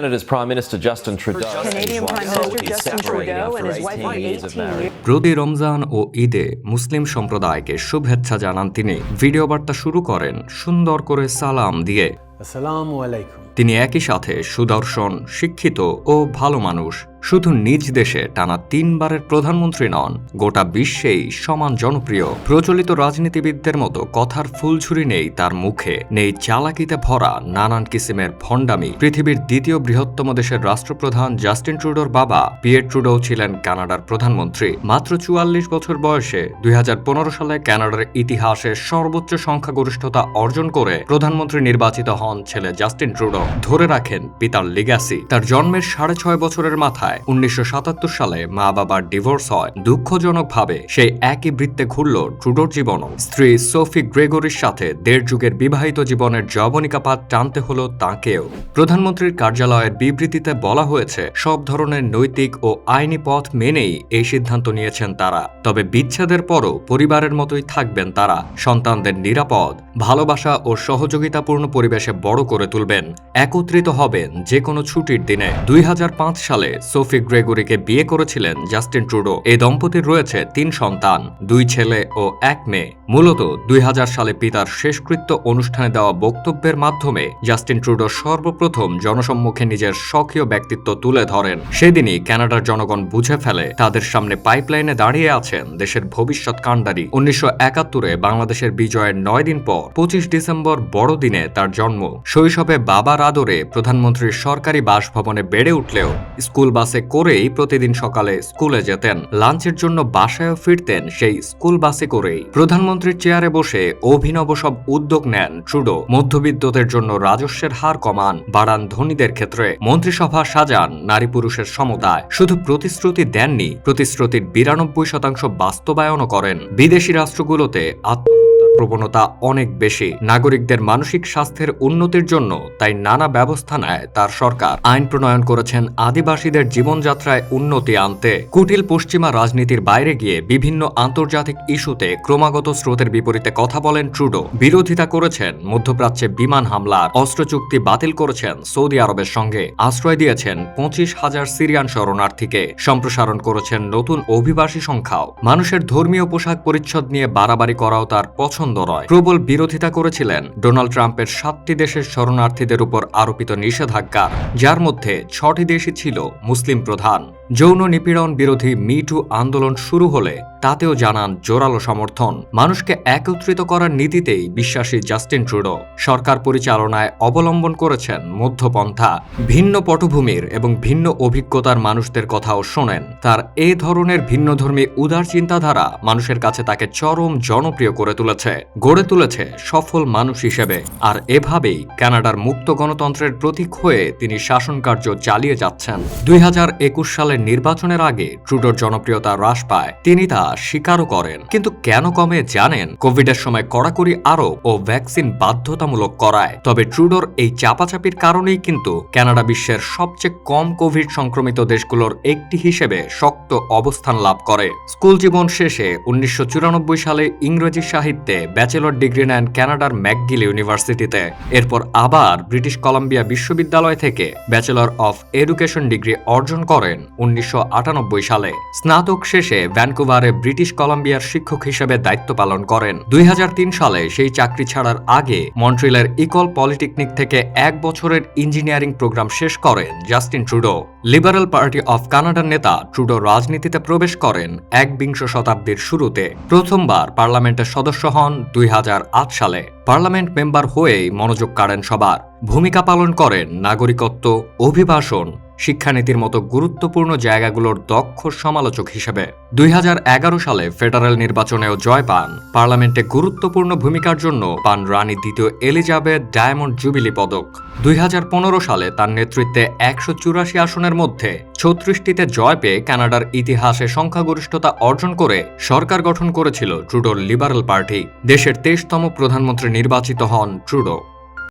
Canada's Prime Minister Justin Trudeau. Canadian Prime Minister Justin Trudeau and his wife of 18 years. প্রতি রমজান ও ঈদে মুসলিম সম্প্রদায়কে শুভেচ্ছা জানান তিনি ভিডিও বার্তা শুরু করেন সুন্দর করে সালাম দিয়ে আসসালামু আলাইকুম তিনি একই সাথে সুদর্শন, শিক্ষিত ও ভালো মানুষ। শুধু নিজ দেশে টানা তিনবারের প্রধানমন্ত্রী নন, গোটা বিশ্বেই সমান জনপ্রিয়। প্রচলিত রাজনীতিবিদদের মতো কথার ফুলঝুরি নেই তার মুখে। নেই চালাকিতে ভরা, নানান কিসিমের ভণ্ডামি। পৃথিবীর দ্বিতীয় বৃহত্তম দেশের রাষ্ট্রপ্রধান জাস্টিন ট্রুডোর বাবা পিয়ের ট্রুডো ছিলেন কানাডার প্রধানমন্ত্রী। মাত্র চুয়াল্লিশ বছর বয়সে দুই হাজার পনেরো সালে কানাডার ইতিহাসে সর্বোচ্চ সংখ্যাগরিষ্ঠতা অর্জন করে প্রধানমন্ত্রী নির্বাচিত হন ছেলে জাস্টিন ট্রুডো। ধরে রাখেন পিতার লিগাসি তার জন্মের সাড়ে ছয় বছরের মাথায় উনিশশো সাতাত্তর সালে মা বাবার ডিভোর্স হয়। দুঃখজনকভাবে সেই একই বৃত্তে ঘুরল ট্রুডোর জীবনও। স্ত্রী সোফি গ্রেগরির সাথে দেড় যুগের বিবাহিত জীবনের জবনিকাপাত টানতে হলো তাঁকেও। প্রধানমন্ত্রীর কার্যালয়ের বিবৃতিতে বলা হয়েছে, সব ধরনের নৈতিক ও আইনি পথ মেনেই এই সিদ্ধান্ত নিয়েছেন তারা। তবে বিচ্ছেদের পরও পরিবারের মতোই থাকবেন তারা। সন্তানদের নিরাপদ, ভালোবাসা ও সহযোগিতাপূর্ণ পরিবেশে বড় করে তুলবেন। একত্রিত হবেন যে কোনো ছুটির দিনে। দুই হাজার পাঁচ সালে সোফি গ্রেগরিকে বিয়ে করেছিলেন জাস্টিন ট্রুডো। এই দম্পতির রয়েছে তিন সন্তান, দুই ছেলে ও এক মেয়ে। মূলত দুই হাজার সালে পিতার শেষকৃত্য অনুষ্ঠানে দেওয়া বক্তব্যের মাধ্যমে জাস্টিন ট্রুডো সর্বপ্রথম জনসম্মুখে নিজের স্বকীয় ব্যক্তিত্ব তুলে ধরেন। সেদিনই কানাডার জনগণ বুঝে ফেলে তাদের সামনে পাইপলাইনে দাঁড়িয়ে আছেন দেশের ভবিষ্যৎ কাণ্ডারি। উনিশশো একাত্তরে বাংলাদেশের বিজয়ের নয় দিন পর পঁচিশ ডিসেম্বর বড়দিনে তার জন্ম। শৈশবে বাবার আদরে প্রধানমন্ত্রীর সরকারি বাসভবনে বেড়ে উঠলেও স্কুল বাসে করেই প্রতিদিন সকালে স্কুলে যেতেন। লাঞ্চের জন্য বাসায়ও ফিরতেন সেই স্কুল বাসে করেই। প্রধানমন্ত্রীর চেয়ারে বসে অভিনব সব উদ্যোগ নেন ট্রুডো। মধ্যবিত্তদের জন্য রাজস্বের হার কমান বাড়ান ধনীদের ক্ষেত্রে। মন্ত্রিসভা সাজান নারী পুরুষের সমতায়। শুধু প্রতিশ্রুতি দেননি, প্রতিশ্রুতির বিরানব্বই শতাংশ বাস্তবায়নও করেন। বিদেশি রাষ্ট্রগুলোতে আত্মহত্যার প্রবণতা অনেক বেশি। নাগরিকদের মানসিক স্বাস্থ্যের উন্নতির জন্য তাই নানা ব্যবস্থা নেয় তার সরকার। আইন প্রণয়ন করেছেন আদিবাসীদের জীবনযাত্রায় উন্নতি আনতে। কুটিল পশ্চিমা রাজনীতির বাইরে গিয়ে বিভিন্ন আন্তর্জাতিক ইস্যুতে ক্রমাগত স্রোতের বিপরীতে কথা বলেন ট্রুডো। বিরোধিতা করেছেন মধ্যপ্রাচ্যে বিমান হামলার। অস্ত্র চুক্তি বাতিল করেছেন সৌদি আরবের সঙ্গে। আশ্রয় দিয়েছেন পঁচিশ হাজার সিরিয়ান শরণার্থীকে। সম্প্রসারণ করেছেন নতুন অভিবাসী সংখ্যাও। মানুষের ধর্মীয় পোশাক পরিচ্ছদ নিয়ে বাড়াবাড়ি করাও তার পছন্দ। নয়। প্রবল বিরোধিতা করেছিলেন ডোনাল্ড ট্রাম্পের সাতটি দেশের শরণার্থীদের উপর আরোপিত নিষেধাজ্ঞা, যার মধ্যে ছটি দেশই ছিল মুসলিম প্রধান। যৌন নিপীড়ন বিরোধী মিটু আন্দোলন শুরু হলে তাতেও জানান জোরালো সমর্থন। মানুষকে একত্রিত করার নীতিতেই বিশ্বাসী জাস্টিন ট্রুডো সরকার পরিচালনায় অবলম্বন করেছেন মধ্যপন্থা। ভিন্ন পটভূমির এবং ভিন্ন অভিজ্ঞতার মানুষদের কথাও শোনেন। তার এ ধরনের ভিন্নধর্মী উদার চিন্তাধারা মানুষের কাছে তাকে চরম জনপ্রিয় করে তুলেছে। গড়ে তুলেছে সফল মানুষ হিসেবে। আর এভাবেই কানাডার মুক্ত গণতন্ত্রের প্রতীক হয়ে তিনি শাসনকার্য চালিয়ে যাচ্ছেন। দুই একুশ সালের নির্বাচনের আগে ট্রুডোর জনপ্রিয়তা হ্রাস পায়। তিনি তা স্বীকারও করেন। কিন্তু কেন কমে জানেন? কোভিডের সময় কড়াকড়ি আরোপ ও ভ্যাকসিন বাধ্যতামূলক করায়। তবে ট্রুডোর এই চাপাচাপির কারণেই কিন্তু কানাডা বিশ্বের সবচেয়ে কম কোভিড সংক্রমিত দেশগুলোর একটি হিসেবে শক্ত অবস্থান লাভ করে। স্কুল জীবন শেষে উনিশশো চুরানব্বই সালে ইংরেজি সাহিত্যে ব্যাচেলর ডিগ্রি নেন কানাডার ম্যাকগিল ইউনিভার্সিটিতে। এরপর আবার ব্রিটিশ কলাম্বিয়া বিশ্ববিদ্যালয় থেকে ব্যাচেলর অফ এডুকেশন ডিগ্রি অর্জন করেন উনিশশো আটানব্বই সালে স্নাতক শেষে ভ্যানকুভারে ব্রিটিশ কলাম্বিয়ার শিক্ষক হিসেবে দায়িত্ব পালন করেন। দুই হাজার তিন সালে সেই চাকরি ছাড়ার আগে মন্ট্রিলের ইকল পলিটেকনিক থেকে এক বছরের ইঞ্জিনিয়ারিং প্রোগ্রাম শেষ করেন Justin Trudeau. Liberal Party of কানাডার নেতা ট্রুডো রাজনীতিতে প্রবেশ করেন একবিংশ শতাব্দীর শুরুতে। প্রথমবার পার্লামেন্টের সদস্য হন দুই হাজার আট সালে। পার্লামেন্ট মেম্বার হয়েই মনোযোগ কাড়েন সবার। ভূমিকা পালন করেন নাগরিকত্ব, অভিবাসন শিক্ষানীতির মতো গুরুত্বপূর্ণ জায়গাগুলোর দক্ষ সমালোচক হিসেবে দুই হাজার এগারো সালে ফেডারেল নির্বাচনেও জয় পান। পার্লামেন্টে গুরুত্বপূর্ণ ভূমিকার জন্য পান রানী দ্বিতীয় এলিজাবেথ ডায়মন্ড জুবিলি পদক। দুই হাজার পনেরো সালে তার নেতৃত্বে একশো চুরাশি আসনের মধ্যে ছত্রিশটিতে জয় পেয়ে কানাডার ইতিহাসে সংখ্যাগরিষ্ঠতা অর্জন করে সরকার গঠন করেছিল ট্রুডোর লিবারেল পার্টি। দেশের তেইশতম প্রধানমন্ত্রী নির্বাচিত হন ট্রুডো।